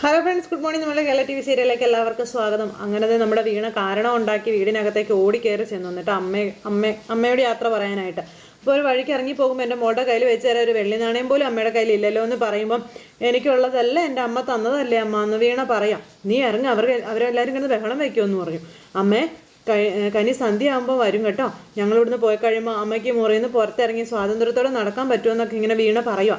Hello friends good morning നമ്മുടെ Kerala T V സീരിയലിലേക്ക് എല്ലാവർക്കും സ്വാഗതം. അങ്ങനെ നമ്മുടെ വീണ കാരണം ഉണ്ടാക്കി വീടിനകത്തേക്ക് ഓടി കയറി ചെന്നു. എന്നിട്ട് അമ്മ അമ്മ അമ്മയോട് യാത്ര പറയാനായിട്ട്. അപ്പോൾ ഒരു വഴിക്ക് ഇറങ്ങി പോകുമ്പോൾ എന്റെ മോളുടെ കയ്യിൽ വെച്ച് തരാൻ ഒരു വെള്ളി നാണയം പോലും അമ്മയുടെ കയ്യിൽ ഇല്ലല്ലോ എന്ന് പറയുമ്പം എനിക്കുള്ളതല്ല? എന്റെ അമ്മ തന്നതല്ലേ അമ്മ? എന്ന് വീണ പറയാം. നീ ഇറങ്ങി. അവർ അവരെല്ലാവരും കിടന്ന് ബഹളം വയ്ക്കുമെന്ന് പറഞ്ഞു അമ്മേ കനി സന്ധ്യ ആകുമ്പോൾ വരും കേട്ടോ. ഞങ്ങളിവിടുന്ന് പോയി കഴിയുമ്പോൾ അമ്മയ്ക്ക് മുറിയിൽ നിന്ന് പുറത്തിറങ്ങി സ്വാതന്ത്ര്യത്തോടെ നടക്കാൻ പറ്റുമെന്നൊക്കെ ഇങ്ങനെ വീണ പറയുക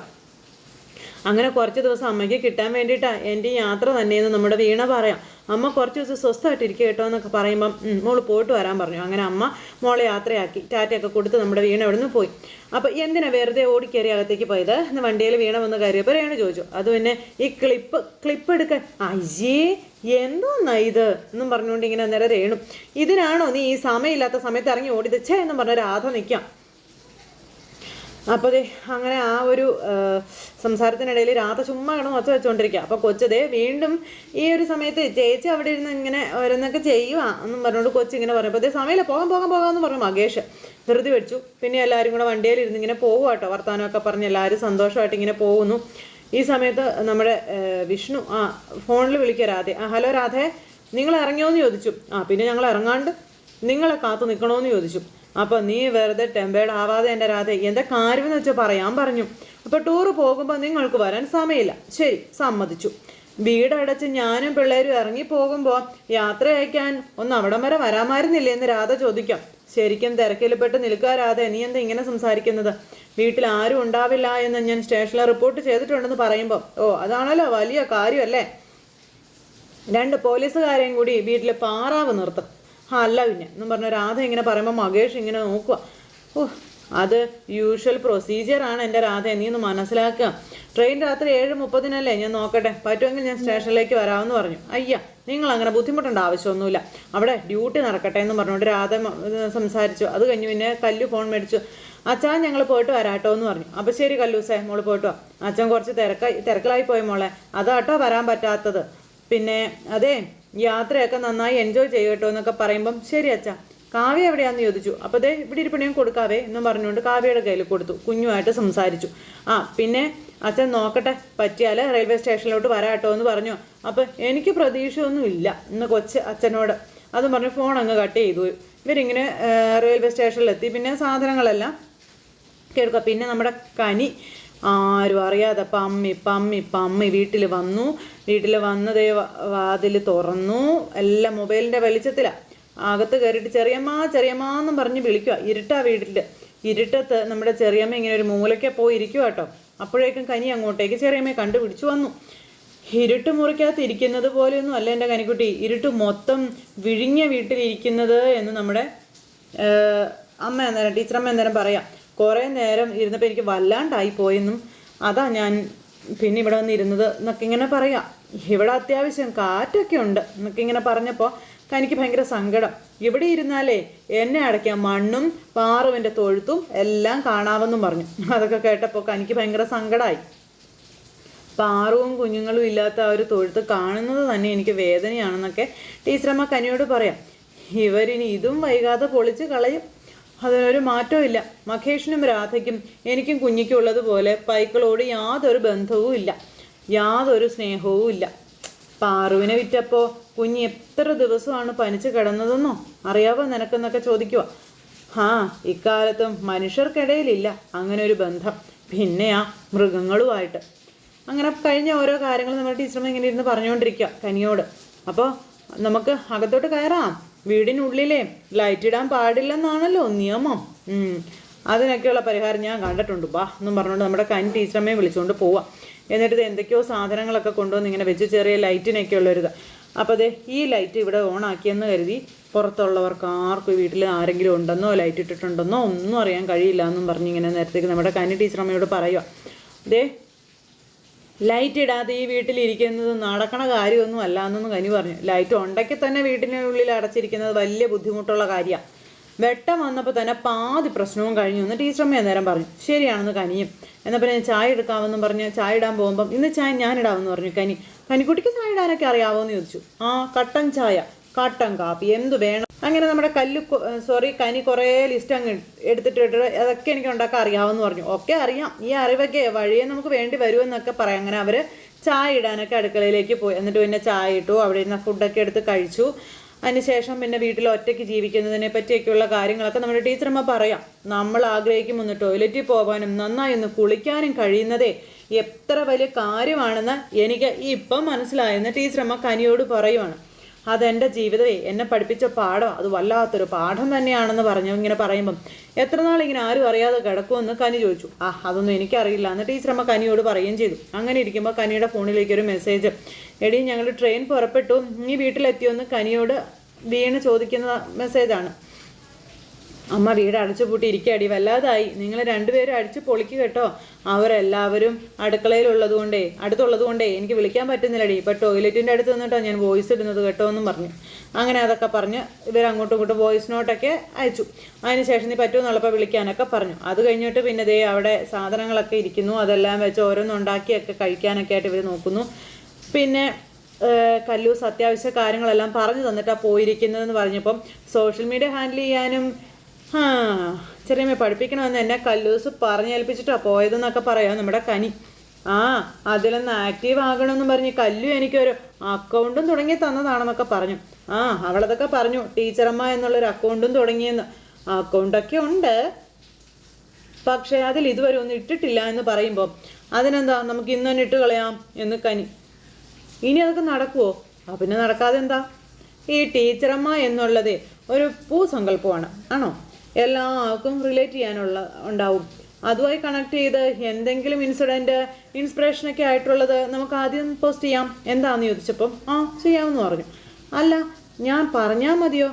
അങ്ങനെ കുറച്ച് ദിവസം അമ്മയ്ക്ക് കിട്ടാൻ വേണ്ടിയിട്ടാണ് എന്റെ യാത്ര തന്നെയെന്ന് നമ്മുടെ വീണ പറയാം. അമ്മ കുറച്ച് ദിവസം സ്വസ്ഥമായിട്ടിരിക്കുക കേട്ടോ എന്നൊക്കെ പറയുമ്പം "ഉം, മോൾ പോയിട്ട് വരാൻ പറഞ്ഞു. അങ്ങനെ അമ്മ മോളെ യാത്രയാക്കി. ടാറ്റയൊക്കെ കൊടുത്ത് നമ്മുടെ വീണ അവിടെ നിന്ന് പോയി. അപ്പോൾ എന്തിനാ വെറുതെ ഓടിക്കേറി അകത്തേക്ക് പോയത്? എന്ന് വണ്ടിയിൽ വീണ വന്ന് കയറിയപ്പോൾ രേണു ചോദിച്ചു. അത് പിന്നെ ഈ ക്ലിപ്പ് ക്ലിപ്പ് എടുക്കാൻ അയ്യേ എന്തോന്നാ ഇത്? എന്നും പറഞ്ഞുകൊണ്ട് ഇങ്ങനെ അന്നേരം രേണു ഇതിനാണോ നീ ഈ സമയമില്ലാത്ത സമയത്ത് ഇറങ്ങി ഓടിതച്ചേ എന്നും പറഞ്ഞ രാധ നിൽക്കാം. അപ്പോൾ ദേ അങ്ങനെ ആ ഒരു സംസാരത്തിനിടയിൽ രാധ ചുമ്മാ കിടന്ന് ഒച്ച വെച്ചുകൊണ്ടിരിക്കുക അപ്പോൾ കൊച്ചതേ വീണ്ടും ഈ ഒരു സമയത്ത് ചേച്ചി അവിടെ ഇരുന്ന് ഇങ്ങനെ ഓരോന്നൊക്കെ ചെയ്യുക എന്നും പറഞ്ഞുകൊണ്ട് കൊച്ചു ഇങ്ങനെ പറഞ്ഞപ്പോൾ അതേ സമയമില്ല പോകാൻ പോകാൻ പോകാമെന്ന് പറഞ്ഞു മകേഷ്. ധൃതി വെച്ചു പിന്നെ എല്ലാവരും കൂടെ വണ്ടിയിൽ ഇരുന്ന് ഇങ്ങനെ പോകുക കേട്ടോ വർത്തമാനമൊക്കെ പറഞ്ഞ് എല്ലാവരും സന്തോഷമായിട്ട് ഇങ്ങനെ പോകുന്നു. ഈ സമയത്ത് നമ്മുടെ വിഷ്ണു ആ ഫോണിൽ വിളിക്കുക രാധെ. ആ ഹലോ രാധേ നിങ്ങൾ ഇറങ്ങിയോ എന്ന് ചോദിച്ചു. ആ പിന്നെ ഞങ്ങൾ ഇറങ്ങാണ്ട് നിങ്ങളെ കാത്തു നിൽക്കണമെന്ന് ചോദിച്ചു. അപ്പൊ നീ വെറുതെ ടെമ്പേഡ് ആവാതെ എന്റെ രാധ എന്താ കാര്യമെന്ന് വെച്ചാൽ പറയാൻ പറഞ്ഞു അപ്പോൾ ടൂർ പോകുമ്പോൾ നിങ്ങൾക്ക് വരാൻ സമയമില്ല. ശരി സമ്മതിച്ചു. വീടടച്ച് ഞാനും പിള്ളേരും ഇറങ്ങി പോകുമ്പോൾ യാത്ര അയക്കാൻ ഒന്ന് അവിടം വരെ വരാമായിരുന്നില്ലേ എന്ന് രാധ ചോദിക്കാം. ശരിക്കും തിരക്കിൽപ്പെട്ട് നിൽക്കുക രാധ നീ എന്താ ഇങ്ങനെ സംസാരിക്കുന്നത്? വീട്ടിൽ ആരും ഉണ്ടാവില്ല എന്ന് ഞാൻ സ്റ്റേഷനിൽ റിപ്പോർട്ട് ചെയ്തിട്ടുണ്ടെന്ന് പറയുമ്പോൾ ഓ അതാണല്ലോ വലിയ കാര്യമല്ലേ? രണ്ട് പോലീസുകാരെയും കൂടി വീട്ടിൽ പാറാവ് നിർത്തും. ആ അല്ല പിന്നെ എന്നും പറഞ്ഞ രാധ ഇങ്ങനെ പറയുമ്പോൾ മകേഷ് ഇങ്ങനെ നോക്കുക ഓ അത് യൂഷ്വൽ പ്രൊസീജിയറാണ് എന്റെ രാധ നീ ഒന്ന് മനസ്സിലാക്കുക. ട്രെയിൻ രാത്രി ഏഴ് മുപ്പതിനല്ലേ? ഞാൻ നോക്കട്ടെ. പറ്റുമെങ്കിൽ ഞാൻ സ്റ്റേഷനിലേക്ക് വരാമെന്ന് പറഞ്ഞു. അയ്യ നിങ്ങൾ അങ്ങനെ ബുദ്ധിമുട്ടേണ്ട ആവശ്യമൊന്നുമില്ല. അവിടെ ഡ്യൂട്ടി നടക്കട്ടെ എന്ന് പറഞ്ഞുകൊണ്ട് രാധ സംസാരിച്ചു. അത് കഴിഞ്ഞ് പിന്നെ കല്ലു ഫോൺ മേടിച്ചു. അച്ഛാ ഞങ്ങൾ പോയിട്ട് വരാട്ടോ എന്ന് പറഞ്ഞു. അപ്പം ശരി കല്ലൂസേ മോൾ പോയിട്ട് വാ. അച്ഛൻ കുറച്ച് തിരക്കായി തിരക്കിലായി പോയി മോളെ. അതാട്ടോ വരാൻ പറ്റാത്തത്. പിന്നെ അതെ യാത്രയൊക്കെ നന്നായി എൻജോയ് ചെയ്യട്ടോ എന്നൊക്കെ പറയുമ്പം ശരി അച്ഛാ കാവ്യ എവിടെയാന്ന് ചോദിച്ചു. അപ്പോൾ ദേ ഇവിടെ ഇരിപ്പണിയും കൊടുക്കാവേ എന്നും പറഞ്ഞുകൊണ്ട് കാവ്യയുടെ കയ്യിൽ കൊടുത്തു. കുഞ്ഞുമായിട്ട് സംസാരിച്ചു. ആ പിന്നെ അച്ഛൻ നോക്കട്ടെ പറ്റിയാൽ റെയിൽവേ സ്റ്റേഷനിലോട്ട് വരാട്ടോ എന്ന് പറഞ്ഞു. അപ്പോൾ എനിക്ക് പ്രതീക്ഷയൊന്നും ഇല്ല എന്ന് കൊച്ച് അച്ഛനോട്. അതും പറഞ്ഞു ഫോൺ അങ്ങ് കട്ട് ചെയ്തു. ഇവരിങ്ങനെ റെയിൽവേ സ്റ്റേഷനിലെത്തി. പിന്നെ സാധനങ്ങളെല്ലാം കേൾക്കുക. പിന്നെ നമ്മുടെ കനി. ആരും അറിയാതെ പമ്മി പമ്മി പമ്മി വീട്ടിൽ വന്നു. വീട്ടിൽ വന്നതേ വാതിൽ തുറന്നു. എല്ലാം മൊബൈലിന്റെ വെളിച്ചത്തിലാണ് അകത്ത് കയറിയിട്ട് ചെറിയമ്മ ചെറിയമ്മ എന്നും പറഞ്ഞ് വിളിക്കുക ഇരുട്ടാ വീട്ടിൽ ഇരുട്ടത്ത് നമ്മുടെ ചെറിയമ്മ ഇങ്ങനെ ഒരു മൂലയ്ക്ക് പോയി ഇരിക്കുക കേട്ടോ. അപ്പോഴേക്കും കനി അങ്ങോട്ടേക്ക് ചെറിയമ്മയെ കണ്ടുപിടിച്ചു വന്നു. ഇരുട്ട് മുറിക്കകത്ത് ഇരിക്കുന്നത് പോലെയൊന്നും അല്ല എന്റെ കനിക്കുട്ടി. ഇരുട്ട് മൊത്തം വിഴിഞ്ഞ വീട്ടിലിരിക്കുന്നത് എന്ന് നമ്മുടെ അമ്മ അന്നേരം ടീച്ചറമ്മ അന്നേരം പറയാം. കുറേ നേരം ഇരുന്നപ്പോൾ എനിക്ക് വല്ലാണ്ടായി പോയെന്നും അതാ ഞാൻ പിന്നെ ഇവിടെ വന്ന് ഇരുന്നത് എന്നൊക്കെ ഇങ്ങനെ പറയാം. ഇവിടെ അത്യാവശ്യം കാറ്റൊക്കെ ഉണ്ട് എന്നൊക്കെ ഇങ്ങനെ പറഞ്ഞപ്പോൾ എനിക്ക് ഭയങ്കര സങ്കടം. ഇവിടെ ഇരുന്നാലേ എന്നെ അടയ്ക്കാൻ മണ്ണും പാറുവിന്റെ തൊഴുത്തും എല്ലാം കാണാമെന്നും പറഞ്ഞു. അതൊക്കെ കേട്ടപ്പോൾ എനിക്ക് ഭയങ്കര സങ്കടമായി പാറുവും കുഞ്ഞുങ്ങളും ഇല്ലാത്ത ആ ഒരു തൊഴുത്ത് കാണുന്നത് തന്നെ എനിക്ക് വേദനയാണെന്നൊക്കെ ടീച്ചറമ്മ കനിയോട് പറയാം. ഇവരിനി ഇതും വൈകാതെ പൊളിച്ച് കളയും. അതിനൊരു മാറ്റവും മഖേഷിനും രാധയ്ക്കും എനിക്കും കുഞ്ഞിക്കും ഉള്ളതുപോലെ പൈക്കളോട് യാതൊരു ബന്ധവും ഇല്ല. യാതൊരു സ്നേഹവും ഇല്ല. പാറുവിനെ വിറ്റപ്പോൾ കുഞ്ഞി എത്ര ദിവസമാണ് പനിച്ച് കിടന്നതെന്നോ? അറിയാവോ നിനക്കെന്നൊക്കെ ചോദിക്കുക ആ ഇക്കാലത്തും മനുഷ്യർക്കിടയിലില്ല അങ്ങനെ ഒരു ബന്ധം. പിന്നെയാ മൃഗങ്ങളുമായിട്ട്. അങ്ങനെ കഴിഞ്ഞ ഓരോ കാര്യങ്ങളും നമ്മുടെ ടീച്ചർമ്മ ഇങ്ങനെ ഇരുന്ന് പറഞ്ഞുകൊണ്ടിരിക്കുക കനിയോട്. അപ്പോൾ നമുക്ക് അകത്തോട്ട് കയറാം. വീടിനുള്ളിലേ ലൈറ്റ് ഇടാൻ പാടില്ലെന്നാണല്ലോ നിയമം. അതിനൊക്കെയുള്ള പരിഹാരം ഞാൻ കണ്ടിട്ടുണ്ട്. ബാ എന്നും പറഞ്ഞുകൊണ്ട് നമ്മുടെ കൻ ടീച്ചറമ്മയെ വിളിച്ചുകൊണ്ട് പോവാം. എന്നിട്ട് എന്തൊക്കെയോ സാധനങ്ങളൊക്കെ കൊണ്ടുവന്ന് ഇങ്ങനെ വെച്ച് ചെറിയ ലൈറ്റിനൊക്കെ ഉള്ളൊരിത് അപ്പോൾ അതെ ഈ ലൈറ്റ് ഇവിടെ ഓൺ ആക്കിയെന്ന് കരുതി പുറത്തുള്ളവർക്ക് ആർക്കും വീട്ടിൽ ആരെങ്കിലും ഉണ്ടെന്നോ ലൈറ്റ് ഇട്ടിട്ടുണ്ടെന്നോ ഒന്നും അറിയാൻ കഴിയില്ല എന്നും പറഞ്ഞ് ഇങ്ങനെ നേരത്തേക്ക് നമ്മുടെ കന്നി ടീച്ചറമ്മയോട് പറയുക ദേ ലൈറ്റ് ഇടാതെ ഈ വീട്ടിലിരിക്കുന്നത് നടക്കണ കാര്യമൊന്നും അല്ല എന്നൊന്നും കനി പറഞ്ഞു. ലൈറ്റ് ഉണ്ടെങ്കിൽ തന്നെ വീട്ടിനുള്ളിൽ അടച്ചിരിക്കുന്നത് വലിയ ബുദ്ധിമുട്ടുള്ള കാര്യമാണ് വെട്ടം വന്നപ്പോൾ തന്നെ പാതി പ്രശ്നവും കഴിഞ്ഞു എന്ന് ടീച്ചറമ്മ നേരം പറഞ്ഞു. ശരിയാണെന്ന് കനിയും. എന്നാൽ പിന്നെ ചായ എടുക്കാമെന്നും പറഞ്ഞ്. ചായ ഇടാൻ പോകുമ്പം ഇന്ന് ചായ ഞാൻ ഇടാമെന്ന് പറഞ്ഞു കനി. കനിക്കുട്ടിക്ക് ചായ ഇടാനൊക്കെ അറിയാവോ എന്ന് ചോദിച്ചു. ആ കട്ടൻ ചായ. കട്ടൻ കാപ്പി. എന്ത് വേണം? അങ്ങനെ നമ്മുടെ കല്ല് സോറി കനി കുറേ ലിസ്റ്റ് അങ്ങ് എടുത്തിട്ടിട്ട് അതൊക്കെ എനിക്ക് ഉണ്ടാക്കാൻ അറിയാമെന്ന് പറഞ്ഞു. ഒക്കെ അറിയാം. ഈ അറിവൊക്കെ വഴിയെ നമുക്ക് വേണ്ടി വരുമെന്നൊക്കെ പറയാം. അങ്ങനെ അവർ ചായ ഇടാനൊക്കെ അടുക്കളയിലേക്ക് പോയി. എന്നിട്ട് പിന്നെ ചായ ഇട്ടു. അവിടെ ഇരുന്ന ഫുഡൊക്കെ എടുത്ത് കഴിച്ചു. അതിനുശേഷം പിന്നെ വീട്ടിൽ ഒറ്റയ്ക്ക് ജീവിക്കുന്നതിനെ പറ്റിയൊക്കെയുള്ള കാര്യങ്ങളൊക്കെ നമ്മുടെ ടീച്ചറമ്മ പറയാം. നമ്മൾ ആഗ്രഹിക്കും ഒന്ന് ടോയ്ലറ്റിൽ പോകാനും നന്നായി ഒന്ന് കുളിക്കാനും കഴിയുന്നതേ എത്ര വലിയ കാര്യമാണെന്ന് എനിക്ക് ഇപ്പം മനസ്സിലായെന്ന് ടീച്ചറമ്മ കനിയോട് പറയുവാണ്. അതെന്റെ ജീവിതമേ എന്നെ പഠിപ്പിച്ച പാഠം അത് വല്ലാത്തൊരു പാഠം തന്നെയാണെന്ന് പറഞ്ഞു. ഇങ്ങനെ പറയുമ്പം എത്ര നാൾ ഇങ്ങനെ ആരും അറിയാതെ കിടക്കുമെന്ന് കനി ചോദിച്ചു. ആ അതൊന്നും എനിക്കറിയില്ല. എന്ന് ടീച്ചറമ്മ കനിയോട് പറയുകയും ചെയ്തു. അങ്ങനെ ഇരിക്കുമ്പോൾ കനിയുടെ ഫോണിലേക്ക് ഒരു മെസ്സേജ് എടി ഞങ്ങൾ ട്രെയിൻ പുറപ്പെട്ടു. നീ വീട്ടിലെത്തിയോന്ന് കനിയോട് വീണ് ചോദിക്കുന്ന മെസ്സേജാണ്. അമ്മ വീട് അടച്ചു പൂട്ടി ഇരിക്കടി വല്ലാതായി. നിങ്ങൾ രണ്ടുപേരും അടിച്ചു പൊളിക്ക് കേട്ടോ. അവരെല്ലാവരും അടുക്കളയിലുള്ളത് കൊണ്ടേ അടുത്തുള്ളത് കൊണ്ടേ എനിക്ക് വിളിക്കാൻ പറ്റുന്നില്ലടി. ഇപ്പം ടോയ്ലറ്റിന്റെ അടുത്ത് നിന്നിട്ടോ ഞാൻ വോയിസ് ഇടുന്നത് കേട്ടോ എന്നും പറഞ്ഞു. അങ്ങനെ അതൊക്കെ പറഞ്ഞ് ഇവർ അങ്ങോട്ടും ഇങ്ങോട്ടും വോയിസ് നോട്ടൊക്കെ അയച്ചു. അതിന് ശേഷം നീ പറ്റുമെന്നുള്ളപ്പോൾ വിളിക്കാനൊക്കെ പറഞ്ഞു. അത് കഴിഞ്ഞിട്ട് പിന്നെ ദേ അവിടെ സാധനങ്ങളൊക്കെ ഇരിക്കുന്നു. അതെല്ലാം വെച്ച് ഓരോന്നും ഉണ്ടാക്കിയൊക്കെ കഴിക്കാനൊക്കെ ആയിട്ട് ഇവർ നോക്കുന്നു. പിന്നെ കല്ലൂസ് അത്യാവശ്യ കാര്യങ്ങളെല്ലാം പറഞ്ഞു തന്നിട്ടാണ് പോയിരിക്കുന്നതെന്ന് പറഞ്ഞപ്പം സോഷ്യൽ മീഡിയ ഹാൻഡിൽ ചെയ്യാനും ചെറിയമ്മ പഠിപ്പിക്കണമെന്ന് എന്നെ കല്ലൂസ് പറഞ്ഞേൽപ്പിച്ചിട്ടാണ് പോയതെന്നൊക്കെ പറയാം. നമ്മുടെ കനി. ആ അതിലൊന്ന് ആക്റ്റീവ് ആകണമെന്ന് പറഞ്ഞ് കല്ലു എനിക്കൊരു അക്കൗണ്ടും തുടങ്ങി തന്നതാണെന്നൊക്കെ പറഞ്ഞു. ആ അവളതൊക്കെ പറഞ്ഞു. ടീച്ചറമ്മ എന്നുള്ളൊരു അക്കൗണ്ടും തുടങ്ങിയെന്ന്. അക്കൗണ്ടൊക്കെ ഉണ്ട്. പക്ഷേ അതിൽ ഇതുവരെ ഒന്നും ഇട്ടിട്ടില്ല എന്ന് പറയുമ്പോൾ അതിനെന്താ നമുക്ക് ഇന്ന് ഇട്ട് കളയാം എന്ന് കനി. ഇനി അതൊക്കെ നടക്കുമോ ആ പിന്നെ നടക്കാതെ എന്താ ഈ ടീച്ചറമ്മ എന്നുള്ളത് ഒരു പൂസങ്കല്പമാണ്. ആണോ? എല്ലാവർക്കും റിലേറ്റ് ചെയ്യാനുള്ള ഉണ്ടാവും. അതുമായി കണക്ട് ചെയ്ത് എന്തെങ്കിലും ഇൻസിഡന്റ് ഇൻസ്പിറേഷനൊക്കെ ആയിട്ടുള്ളത് നമുക്ക് ആദ്യം പോസ്റ്റ് ചെയ്യാം. എന്താണെന്ന് ചോദിച്ചപ്പം ആ ചെയ്യാമെന്ന് പറഞ്ഞു. അല്ല ഞാൻ പറഞ്ഞാൽ മതിയോ?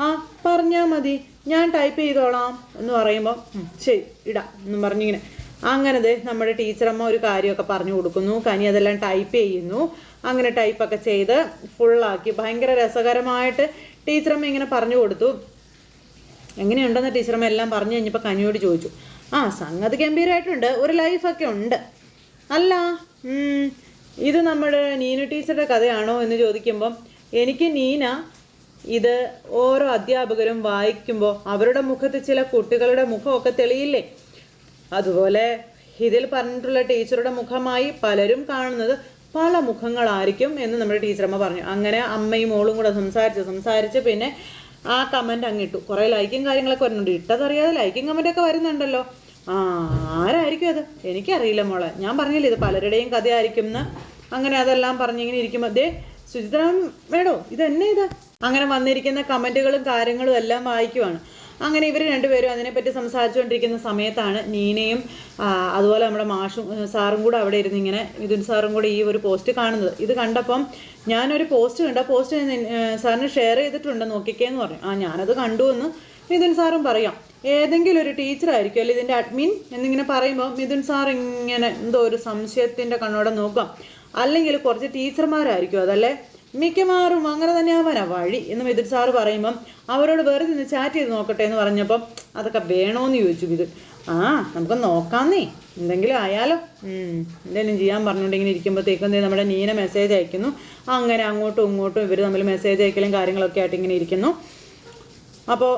ആ പറഞ്ഞാൽ മതി. ഞാൻ ടൈപ്പ് ചെയ്തോളാം എന്ന് പറയുമ്പോൾ ശരി ഇടാം എന്നും പറഞ്ഞിങ്ങനെ. അങ്ങനെ ദേ നമ്മുടെ ടീച്ചറമ്മ ഒരു കാര്യമൊക്കെ പറഞ്ഞു കൊടുക്കുന്നു. കനി അതെല്ലാം ടൈപ്പ് ചെയ്യുന്നു. അങ്ങനെ ടൈപ്പൊക്കെ ചെയ്ത് ഫുള്ളാക്കി ഭയങ്കര രസകരമായിട്ട് ടീച്ചറമ്മ ഇങ്ങനെ പറഞ്ഞു കൊടുത്തു. എങ്ങനെയുണ്ടെന്ന് ടീച്ചറമ്മ എല്ലാം പറഞ്ഞു കഴിഞ്ഞപ്പോൾ കനിയോട് ചോദിച്ചു. ആ സംഗതി ഗംഭീരമായിട്ടുണ്ട് ഒരു ലൈഫൊക്കെ ഉണ്ട്. അല്ല ഇത് നമ്മുടെ നീന ടീച്ചറുടെ കഥയാണോ? എന്ന് ചോദിക്കുമ്പം എനിക്ക് നീന ഇത് ഓരോ അധ്യാപകരും വായിക്കുമ്പോൾ അവരുടെ മുഖത്ത് ചില കുട്ടികളുടെ മുഖമൊക്കെ തെളിയില്ലേ? അതുപോലെ ഇതിൽ പറഞ്ഞിട്ടുള്ള ടീച്ചറുടെ മുഖമായി പലരും കാണുന്നത് പല മുഖങ്ങളായിരിക്കും എന്ന് നമ്മുടെ ടീച്ചറമ്മ പറഞ്ഞു. അങ്ങനെ അമ്മയും മോളും കൂടെ സംസാരിച്ച് സംസാരിച്ച് പിന്നെ ആ കമന്റ് അങ്ങിട്ടു. കുറേ ലൈക്കും കാര്യങ്ങളൊക്കെ വരുന്നുണ്ട്. ഇട്ടതറിയാതെ ലൈക്കും കമന്റൊക്കെ വരുന്നുണ്ടല്ലോ. ആ ആരായിരിക്കും അത്? എനിക്കറിയില്ല മോളെ. ഞാൻ പറഞ്ഞില്ലേ ഇത് പലരുടെയും കഥയായിരിക്കും എന്ന്. അങ്ങനെ അതെല്ലാം പറഞ്ഞിങ്ങനെ ഇരിക്കുമ്പോൾ അതേ സുചിത്രാം വേണോ ഇത് എന്നെ ഇത്? അങ്ങനെ വന്നിരിക്കുന്ന കമന്റുകളും കാര്യങ്ങളും എല്ലാം വായിക്കുവാണ്. അങ്ങനെ ഇവർ രണ്ടുപേരും അതിനെപ്പറ്റി സംസാരിച്ചുകൊണ്ടിരിക്കുന്ന സമയത്താണ് നീനയും അതുപോലെ നമ്മുടെ മാഷും സാറും കൂടെ അവിടെ ഇരുന്ന് ഇങ്ങനെ മിഥുൻ സാറും കൂടെ ഈ ഒരു പോസ്റ്റ് കാണുന്നത്. ഇത് കണ്ടപ്പം ഞാനൊരു പോസ്റ്റ് കണ്ട. പോസ്റ്റ് സാറിന് ഷെയർ ചെയ്തിട്ടുണ്ട്. നോക്കിക്കേന്ന് പറഞ്ഞു. ആ ഞാനത് കണ്ടു എന്ന് മിഥുൻ സാറും പറയാം. ഏതെങ്കിലും ഒരു ടീച്ചറായിരിക്കും അല്ലെ ഇതിന്റെ അഡ്മിൻ എന്നിങ്ങനെ പറയുമ്പോൾ മിഥുൻ സാർ ഇങ്ങനെ എന്തോ ഒരു സംശയത്തിന്റെ കണ്ണോടെ നോക്കാം അല്ലെങ്കിൽ കുറച്ച് ടീച്ചർമാരായിരിക്കും അതല്ലേ? മിക്കവാറും അങ്ങനെ തന്നെ ആവാനാ വഴി എന്ന് മിഥുൻ സാറ് പറയുമ്പം അവരോട് വെറുതെ നിന്ന് ചാറ്റ് ചെയ്ത് നോക്കട്ടെ എന്ന് പറഞ്ഞപ്പം അതൊക്കെ വേണോന്ന് ചോദിച്ചു മിഥുൻ. ആ നമുക്ക് നോക്കാന്നേ. എന്തെങ്കിലും ആയാലോ. എന്തെങ്കിലും ചെയ്യാൻ പറഞ്ഞുകൊണ്ട് ഇങ്ങനെ ഇരിക്കുമ്പോഴത്തേക്കും നമ്മുടെ നീന മെസ്സേജ് അയക്കുന്നു. അങ്ങനെ അങ്ങോട്ടും ഇങ്ങോട്ടും ഇവർ തമ്മിൽ മെസ്സേജ് അയക്കലും കാര്യങ്ങളൊക്കെ ആയിട്ട് ഇങ്ങനെ ഇരിക്കുന്നു. അപ്പോൾ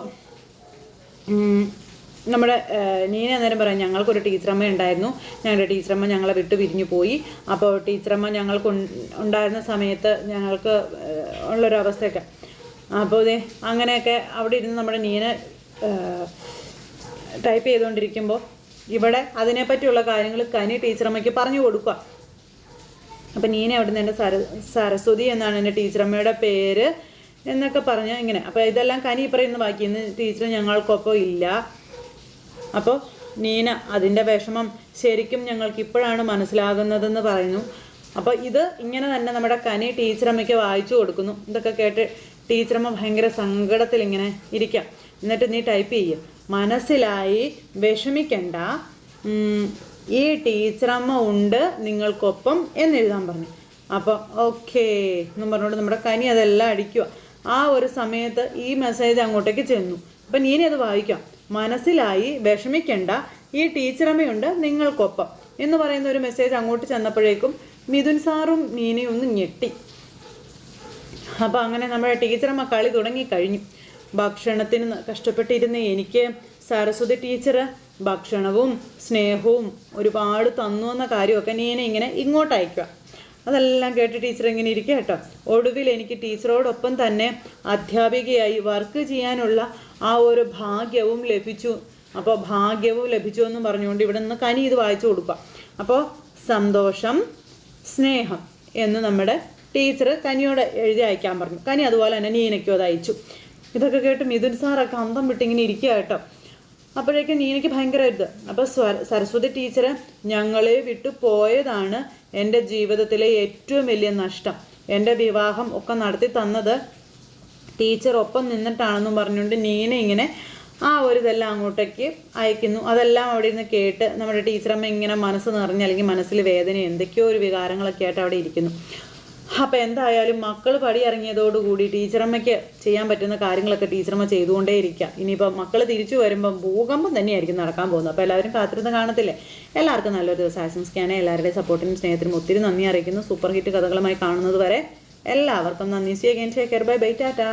നമ്മുടെ നീന അന്നേരം പറയാം ഞങ്ങൾക്കൊരു ടീച്ചറമ്മ ഉണ്ടായിരുന്നു. ഞങ്ങളുടെ ടീച്ചറമ്മ ഞങ്ങളെ വിട്ട് പിരിഞ്ഞു പോയി. അപ്പോൾ ടീച്ചറമ്മ ഞങ്ങൾക്ക് ഉണ്ടായിരുന്ന സമയത്ത് ഞങ്ങൾക്ക് ഉള്ളൊരവസ്ഥയൊക്കെ. അപ്പോൾ ഇതേ അങ്ങനെയൊക്കെ അവിടെ ഇരുന്ന് നമ്മുടെ നീന ടൈപ്പ് ചെയ്തുകൊണ്ടിരിക്കുമ്പോൾ ഇവിടെ അതിനെപ്പറ്റിയുള്ള കാര്യങ്ങൾ കനി ടീച്ചറമ്മയ്ക്ക് പറഞ്ഞു കൊടുക്കുക. അപ്പം നീന അവിടെ നിന്ന് എന്റെ സര സരസ്വതി എന്നാണ് എന്റെ ടീച്ചറമ്മയുടെ പേര് എന്നൊക്കെ പറഞ്ഞ് ഇങ്ങനെ. അപ്പോൾ ഇതെല്ലാം കനി പറയുന്ന ബാക്കി ഇന്ന് ടീച്ചർ ഞങ്ങൾക്കൊപ്പം ഇല്ല. അപ്പോൾ നീന അതിന്റെ വിഷമം ശരിക്കും ഞങ്ങൾക്ക് ഇപ്പോഴാണ് മനസ്സിലാകുന്നതെന്ന് പറയുന്നു. അപ്പോൾ ഇത് ഇങ്ങനെ തന്നെ നമ്മുടെ കനി ടീച്ചറമ്മയ്ക്ക് വായിച്ചു കൊടുക്കുന്നു. ഇതൊക്കെ കേട്ട് ടീച്ചറമ്മ ഭയങ്കര സങ്കടത്തിൽ ഇങ്ങനെ ഇരിക്കാം. എന്നിട്ട് നീ ടൈപ്പ് ചെയ്യും. മനസ്സിലായി വിഷമിക്കണ്ട. ഈ ടീച്ചറമ്മ ഉണ്ട് നിങ്ങൾക്കൊപ്പം എന്നെഴുതാൻ പറഞ്ഞു. അപ്പോൾ ഓക്കേ എന്നും പറഞ്ഞുകൊണ്ട് നമ്മുടെ കനി അതെല്ലാം അടിക്കുക ആ ഒരു സമയത്ത് ഈ മെസ്സേജ് അങ്ങോട്ടേക്ക് ചെന്നു. അപ്പം നീനെ അത് വായിക്കാം. മനസ്സിലായി വിഷമിക്കേണ്ട ഈ ടീച്ചറമ്മയുണ്ട് നിങ്ങൾക്കൊപ്പം. എന്ന് പറയുന്ന ഒരു മെസ്സേജ് അങ്ങോട്ട് ചെന്നപ്പോഴേക്കും മിഥുൻ സാറും നീനയും ഒന്ന് ഞെട്ടി. അപ്പോൾ അങ്ങനെ നമ്മുടെ ടീച്ചറമ്മ കളി തുടങ്ങിക്കഴിഞ്ഞു. ഭക്ഷണത്തിന് ന- കഷ്ടപ്പെട്ടിരുന്ന എനിക്ക് സരസ്വതി ടീച്ചർ ഭക്ഷണവും സ്നേഹവും ഒരുപാട് തന്നു എന്ന കാര്യമൊക്കെ നീനെ ഇങ്ങനെ ഇങ്ങോട്ട് അയക്കുക അതെല്ലാം കേട്ട് ടീച്ചർ ഇങ്ങനെ ഇരിക്കുക കേട്ടോ. ഒടുവിൽ എനിക്ക് ടീച്ചറോടൊപ്പം തന്നെ അധ്യാപികയായി വർക്ക് ചെയ്യാനുള്ള ആ ഒരു ഭാഗ്യവും ലഭിച്ചു. അപ്പോൾ ഭാഗ്യവും ലഭിച്ചു എന്ന് പറഞ്ഞുകൊണ്ട് ഇവിടെ നിന്ന് കനി ഇത് വായിച്ചു കൊടുക്കാം അപ്പോൾ സന്തോഷം സ്നേഹം എന്ന് നമ്മുടെ ടീച്ചർ കനിയോട് എഴുതി അയക്കാൻ പറഞ്ഞു. കനി അതുപോലെ തന്നെ നീനയ്ക്കും അത് അയച്ചു. ഇതൊക്കെ കേട്ട് മിഥുൻ സാറൊക്കെ അന്തം വിട്ടിങ്ങനെ ഇരിക്കുക കേട്ടോ. അപ്പോഴേക്കും നീനയ്ക്ക് ഭയങ്കര ഇത്. അപ്പോൾ സ്വ സരസ്വതി ടീച്ചർ ഞങ്ങളെ വിട്ടു പോയതാണ് എന്റെ ജീവിതത്തിലെ ഏറ്റവും വലിയ നഷ്ടം. എന്റെ വിവാഹം ഒക്കെ നടത്തി തന്നത് ടീച്ചർ ഒപ്പം നിന്നിട്ടാണെന്നും പറഞ്ഞുകൊണ്ട് നീന ഇങ്ങനെ ആ ഒരു ഇതെല്ലാം അങ്ങോട്ടേക്ക് അയക്കുന്നു. അതെല്ലാം അവിടെ ഇരുന്ന് കേട്ട് നമ്മുടെ ടീച്ചറമ്മ ഇങ്ങനെ മനസ്സ് നിറഞ്ഞ് അല്ലെങ്കിൽ മനസ്സിൽ വേദന എന്തൊക്കെയോ ഒരു വികാരങ്ങളൊക്കെ ആയിട്ട് അവിടെ ഇരിക്കുന്നു. അപ്പോൾ എന്തായാലും മക്കൾ പടി ഇറങ്ങിയതോടുകൂടി ടീച്ചറമ്മയ്ക്ക് ചെയ്യാൻ പറ്റുന്ന കാര്യങ്ങളൊക്കെ ടീച്ചറമ്മ ചെയ്തുകൊണ്ടേ ഇരിക്കുക ഇനിയിപ്പോൾ മക്കൾ തിരിച്ചു വരുമ്പം ഭൂകമ്പം തന്നെയായിരിക്കും നടക്കാൻ പോകുന്നത്. അപ്പോൾ എല്ലാവരും കാത്തിരുന്ന് കാണത്തില്ലേ? എല്ലാവർക്കും നല്ലൊരു ദിവസം ആശംസിക്കാനേ. എല്ലാവരുടെയും സപ്പോർട്ടിനും സ്നേഹത്തിനും ഒത്തിരി നന്ദി അറിയിക്കുന്നു. സൂപ്പർ ഹിറ്റ് കഥകളുമായി കാണുന്നത് വരെ എല്ലാവർക്കും നന്ദി. See again take care bye bye tata